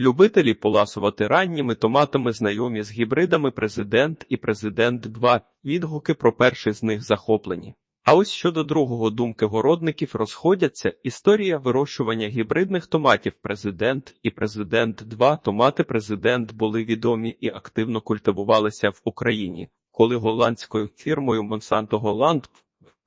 Любителі поласувати ранніми томатами знайомі з гібридами Президент і Президент 2, відгуки про перший з них захоплені. А ось щодо другого думки городників розходяться історія вирощування гібридних томатів Президент і Президент 2 томати Президент були відомі і активно культивувалися в Україні, коли голландською фірмою Monsanto Holland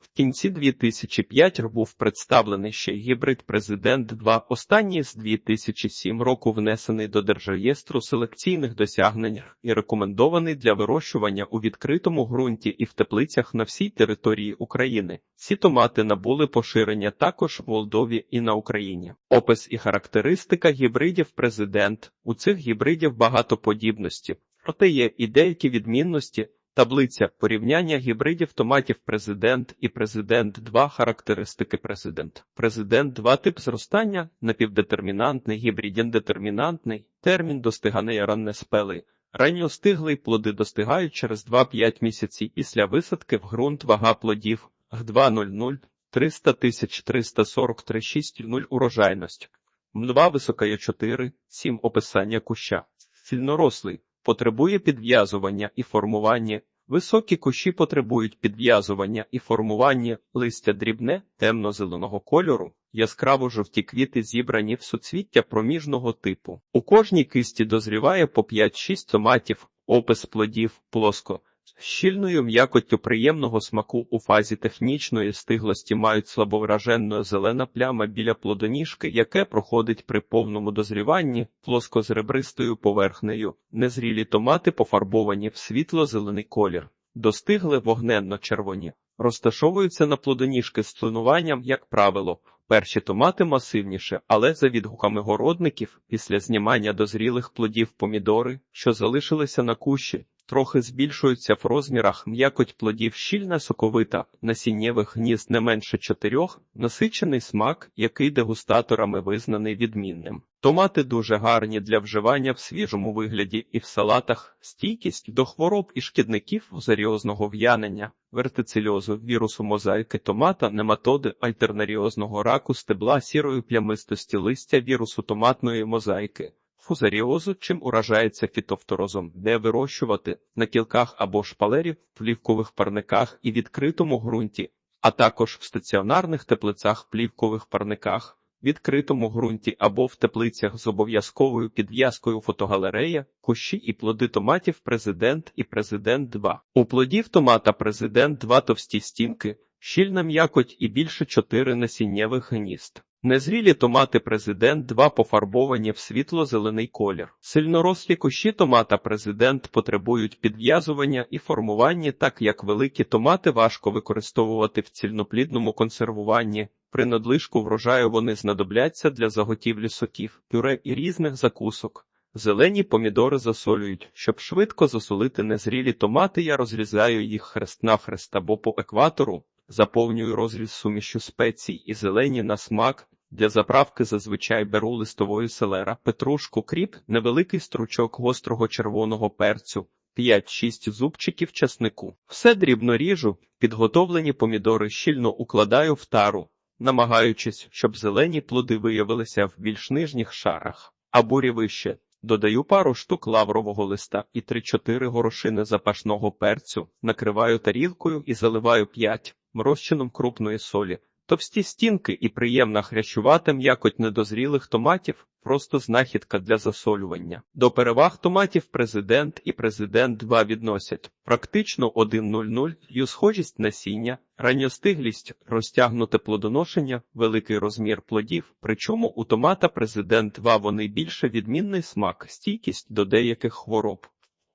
в кінці 2005 був представлений ще гібрид Президент 2, останній з 2007 року внесений до Держреєстру селекційних досягнень і рекомендований для вирощування у відкритому ґрунті і в теплицях на всій території України. Ці томати набули поширення також в Молдові і на Україні. Опис і характеристика гібридів Президент. У цих гібридів багато подібності, проте є і деякі відмінності. Таблиця порівняння гібридів томатів Президент і Президент 2 характеристики Президент. Президент 2 тип зростання напівдетермінантний, гібридін детермінантний, термін достигання ранне спели. Ранньостиглий плоди достигають через 2-5 місяців після висадки в ґрунт вага плодів Г200 300 343 6,0 урожайність. М2 високає 4, 7 описання куща. Сильнорослий. Потребує підв'язування і формування. Високі кущі потребують підв'язування і формування, листя дрібне, темно-зеленого кольору, яскраво жовті квіти зібрані в суцвіття проміжного типу. У кожній кисті дозріває по 5-6 томатів, опис плодів, плоско. З щільною м'якоттю приємного смаку у фазі технічної стиглості мають слабовраженну зелена пляма біля плодоніжки, яке проходить при повному дозріванні, плоско з ребристою поверхнею. Незрілі томати пофарбовані в світло-зелений колір, достигли вогненно-червоні, розташовуються на плодоніжки з цлинуванням, як правило. Перші томати масивніше, але за відгуками городників, після знімання дозрілих плодів помідори, що залишилися на кущі, трохи збільшуються в розмірах м'якоть плодів щільна соковита, насіннєвих гнізд не менше чотирьох, насичений смак, який дегустаторами визнаний відмінним. Томати дуже гарні для вживання в свіжому вигляді і в салатах, стійкість до хвороб і шкідників озаріозного в'янення, вертицильозу, вірусу мозаїки томата, нематоди, альтернаріозного раку, стебла сірої плямистості листя вірусу томатної мозаїки. Фузаріозу, чим уражається фітофторозом, де вирощувати на кілках або шпалерів, в плівкових парниках і відкритому ґрунті, а також в стаціонарних теплицях плівкових парниках, відкритому ґрунті або в теплицях з обов'язковою підв'язкою фотогалерея, кущі і плоди томатів Президент і Президент 2. У плодів томата Президент 2 товсті стінки, щільна м'якоть і більше 4 насіннєвих гнізд. Незрілі томати Президент 2 пофарбовані в світло-зелений колір. Сильнорослі кущі томата Президент потребують підв'язування і формування, так як великі томати важко використовувати в цільноплідному консервуванні. При надлишку врожаю вони знадобляться для заготівлі соків, пюре і різних закусок. Зелені помідори засолюють. Щоб швидко засолити незрілі томати, я розрізаю їх хрест навхрест або по екватору, заповнюю розріз сумішю спецій і зелені на смак. Для заправки зазвичай беру листової селера, петрушку, кріп, невеликий стручок гострого червоного перцю, 5-6 зубчиків часнику. Все дрібно ріжу, підготовлені помідори щільно укладаю в тару, намагаючись, щоб зелені плоди виявилися в більш нижніх шарах, а бурі вище. Додаю пару штук лаврового листа і 3-4 горошини запашного перцю, накриваю тарілкою і заливаю 5 розчином крупної солі. Товсті стінки і приємна хрящувата м'якоть недозрілих томатів просто знахідка для засолювання. До переваг томатів Президент і Президент 2 відносять. Практично 1,00 ю схожість насіння, ранньостиглість, розтягнуте плодоношення, великий розмір плодів, причому у томата Президент 2 вони більше відмінний смак, стійкість до деяких хвороб,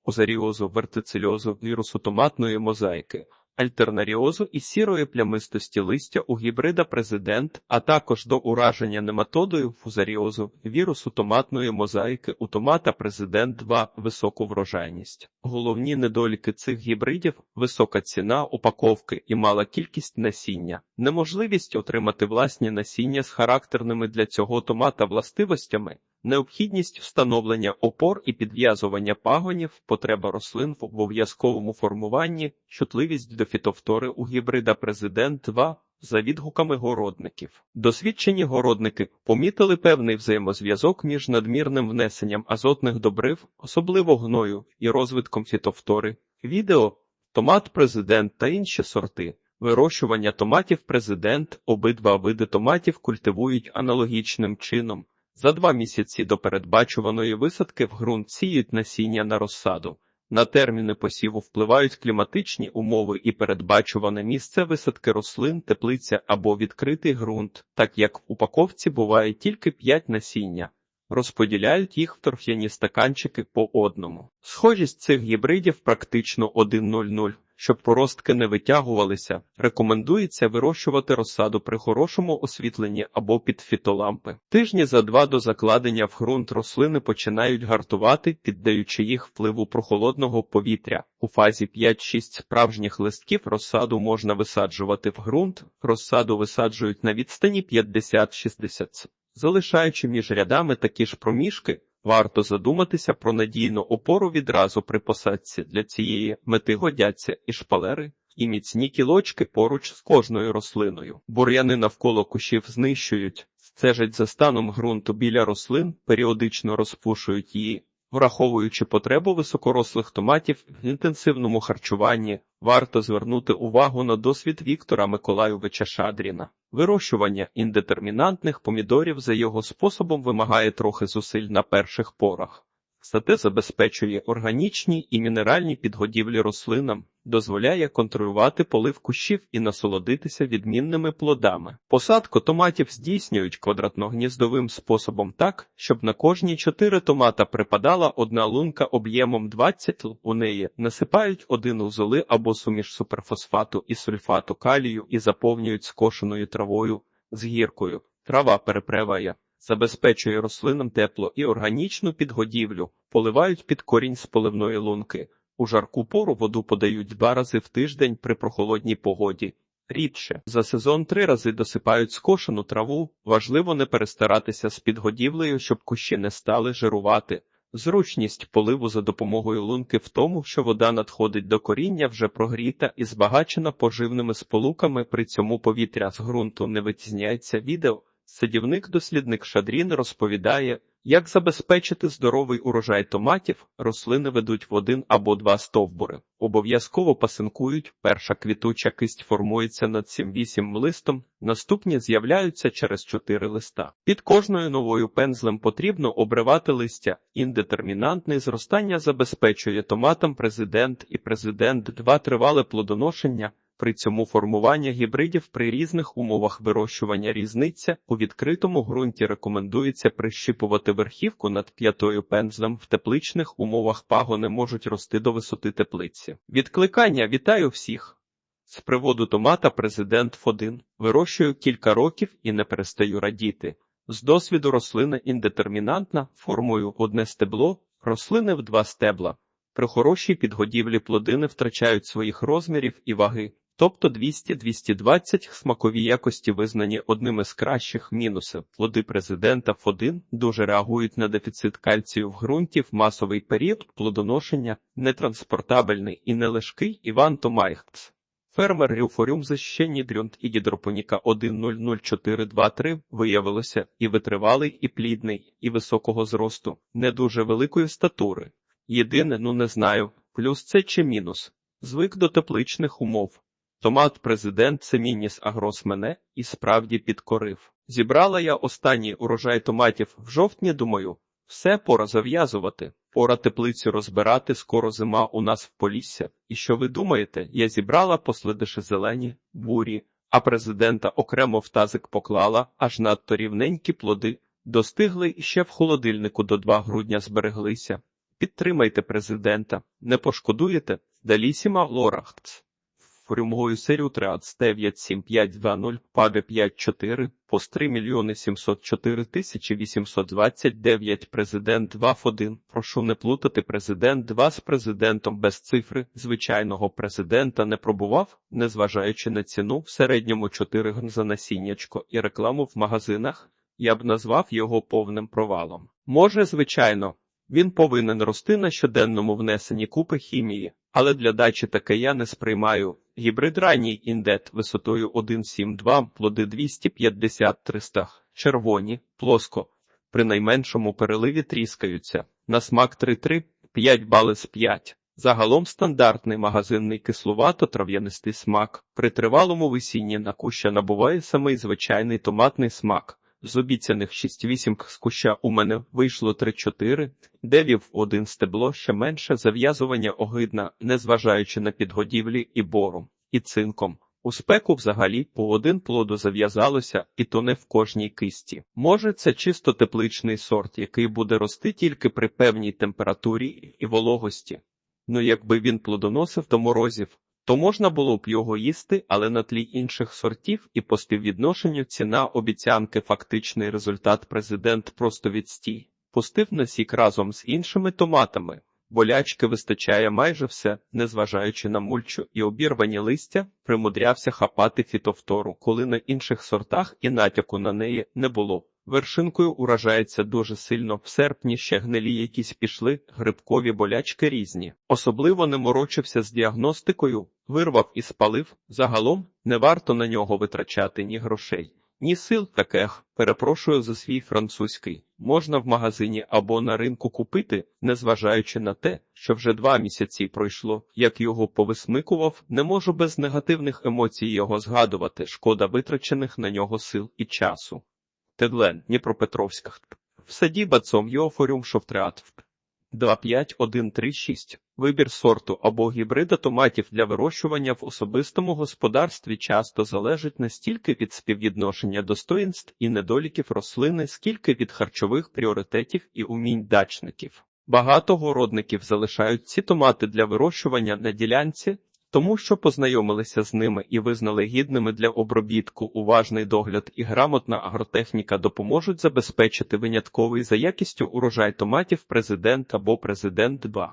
озаріозу, вертицильозу, вірусу томатної мозаїки альтернаріозу і сірої плямистості листя у гібрида Президент, а також до ураження нематодою фузаріозу, вірусу томатної мозаїки у томата Президент 2 високу врожайність. Головні недоліки цих гібридів висока ціна упаковки і мала кількість насіння, неможливість отримати власні насіння з характерними для цього томата властивостями. Необхідність встановлення опор і підв'язування пагонів, потреба рослин в обов'язковому формуванні, чутливість до фітофтори у гібрида Президент 2, за відгуками городників. Досвідчені городники помітили певний взаємозв'язок між надмірним внесенням азотних добрив, особливо гною, і розвитком фітофтори. Відео Томат президент та інші сорти. Вирощування томатів президент обидва види томатів культивують аналогічним чином. За два місяці до передбачуваної висадки в ґрунт сіють насіння на розсаду. На терміни посіву впливають кліматичні умови і передбачуване місце висадки рослин, теплиця або відкритий ґрунт, так як в упаковці буває тільки 5 насіння. Розподіляють їх в торф'яні стаканчики по одному. Схожість цих гібридів практично 1,00. Щоб поростки не витягувалися, рекомендується вирощувати розсаду при хорошому освітленні або під фітолампи. Тижні за два до закладення в ґрунт рослини починають гартувати, піддаючи їх впливу прохолодного повітря. У фазі 5-6 справжніх листків розсаду можна висаджувати в ґрунт, розсаду висаджують на відстані 50-60. Залишаючи між рядами такі ж проміжки, Варто задуматися про надійну опору відразу при посадці. Для цієї мети годяться і шпалери, і міцні кілочки поруч з кожною рослиною. Бур'яни навколо кущів знищують, стежать за станом ґрунту біля рослин, періодично розпушують її. Враховуючи потребу високорослих томатів в інтенсивному харчуванні, варто звернути увагу на досвід Віктора Миколайовича Шадріна. Вирощування індетермінантних помідорів за його способом вимагає трохи зусиль на перших порах. Зате забезпечує органічні і мінеральні підгодівлі рослинам, дозволяє контролювати полив кущів і насолодитися відмінними плодами. Посадку томатів здійснюють квадратно-гніздовим способом так, щоб на кожні чотири томата припадала одна лунка об'ємом 20 л. У неї насипають один узоли або суміш суперфосфату і сульфату калію і заповнюють скошеною травою з гіркою. Трава перепреває забезпечує рослинам тепло і органічну підгодівлю, поливають під корінь з поливної лунки. У жарку пору воду подають два рази в тиждень при прохолодній погоді. Рідше за сезон три рази досипають скошену траву. Важливо не перестаратися з підгодівлею, щоб кущі не стали жирувати. Зручність поливу за допомогою лунки в тому, що вода надходить до коріння вже прогріта і збагачена поживними сполуками. При цьому повітря з ґрунту не витізняється відео. Садівник-дослідник Шадрін розповідає, як забезпечити здоровий урожай томатів, рослини ведуть в один або два стовбури. Обов'язково пасинкують, перша квітуча кисть формується над 7-8 листом, наступні з'являються через 4 листа. Під кожною новою пензлем потрібно обривати листя. Індетермінантне зростання забезпечує томатам президент і президент 2 тривале плодоношення. При цьому формування гібридів при різних умовах вирощування різниця у відкритому ґрунті рекомендується прищіпувати верхівку над п'ятою пензлем. В тепличних умовах пагони можуть рости до висоти теплиці. Відкликання вітаю всіх! З приводу томата президент Фодин вирощую кілька років і не перестаю радіти. З досвіду рослина індетермінантна, формою одне стебло, рослини в два стебла. При хорошій підгодівлі плоди не втрачають своїх розмірів і ваги. Тобто 200-220 смакові якості визнані одними з кращих мінусів. Плоди президента Ф1 дуже реагують на дефіцит кальцію в ґрунті в масовий період плодоношення, нетранспортабельний і нележкий Іван Томайхц. Фермер Рюфорюм защені дрюнт і гідропоніка 100423 виявилося і витривалий, і плідний, і високого зросту, не дуже великої статури. Єдине, ну не знаю, плюс це чи мінус. Звик до тепличних умов. Томат президент Семініс Агрос мене і справді підкорив. Зібрала я останній урожай томатів в жовтні, думаю, все пора зав'язувати, пора теплицю розбирати, скоро зима у нас в Полісся. І що ви думаєте, я зібрала послідиші зелені, бурі, а президента окремо в тазик поклала, аж надто рівненькі плоди, достигли і ще в холодильнику до 2 грудня збереглися. Підтримайте президента, не пошкодуєте, далісіма лорахц. Фрюмгою серію 397520 паде 54 пост 3 мільйони 704 тисячі 829 президент 2 в 1. Прошу не плутати президент 2 з президентом без цифри. Звичайного президента не пробував, незважаючи на ціну в середньому 4 гн за насіннячко і рекламу в магазинах. Я б назвав його повним провалом. Може, звичайно, він повинен рости на щоденному внесенні купи хімії, але для дачі таке я не сприймаю. Гібрид ранній індет висотою 1,72, плоди 250-300, червоні, плоско. При найменшому переливі тріскаються. На смак 3,3, 5 бали з 5. Загалом стандартний магазинний кислувато-трав'янистий смак. При тривалому висінні на куща набуває самий звичайний томатний смак. З обіцяних 6-8 з куща у мене вийшло 3-4, девів один стебло ще менше, зав'язування огидна, незважаючи на підгодівлі і бором, і цинком. У спеку взагалі по один плоду зав'язалося, і то не в кожній кисті. Може, це чисто тепличний сорт, який буде рости тільки при певній температурі і вологості. Ну якби він плодоносив до морозів, то можна було б його їсти, але на тлі інших сортів і по співвідношенню ціна обіцянки фактичний результат президент просто відстій. Пустив на сік разом з іншими томатами. Болячки вистачає майже все, незважаючи на мульчу і обірвані листя, примудрявся хапати фітовтору, коли на інших сортах і натяку на неї не було. Вершинкою уражається дуже сильно, в серпні ще гнилі якісь пішли, грибкові болячки різні. Особливо не морочився з діагностикою, вирвав і спалив, загалом не варто на нього витрачати ні грошей. Ні сил таких, перепрошую за свій французький, можна в магазині або на ринку купити, незважаючи на те, що вже два місяці пройшло, як його повисмикував, не можу без негативних емоцій його згадувати, шкода витрачених на нього сил і часу. Тедлен, Дніпропетровська. В саді бацом Йофоріум Шофтреат. 25136. Вибір сорту або гібрида томатів для вирощування в особистому господарстві часто залежить не стільки від співвідношення достоїнств і недоліків рослини, скільки від харчових пріоритетів і умінь дачників. Багато городників залишають ці томати для вирощування на ділянці, тому що познайомилися з ними і визнали гідними для обробітку, уважний догляд і грамотна агротехніка допоможуть забезпечити винятковий за якістю урожай томатів президент або президент 2.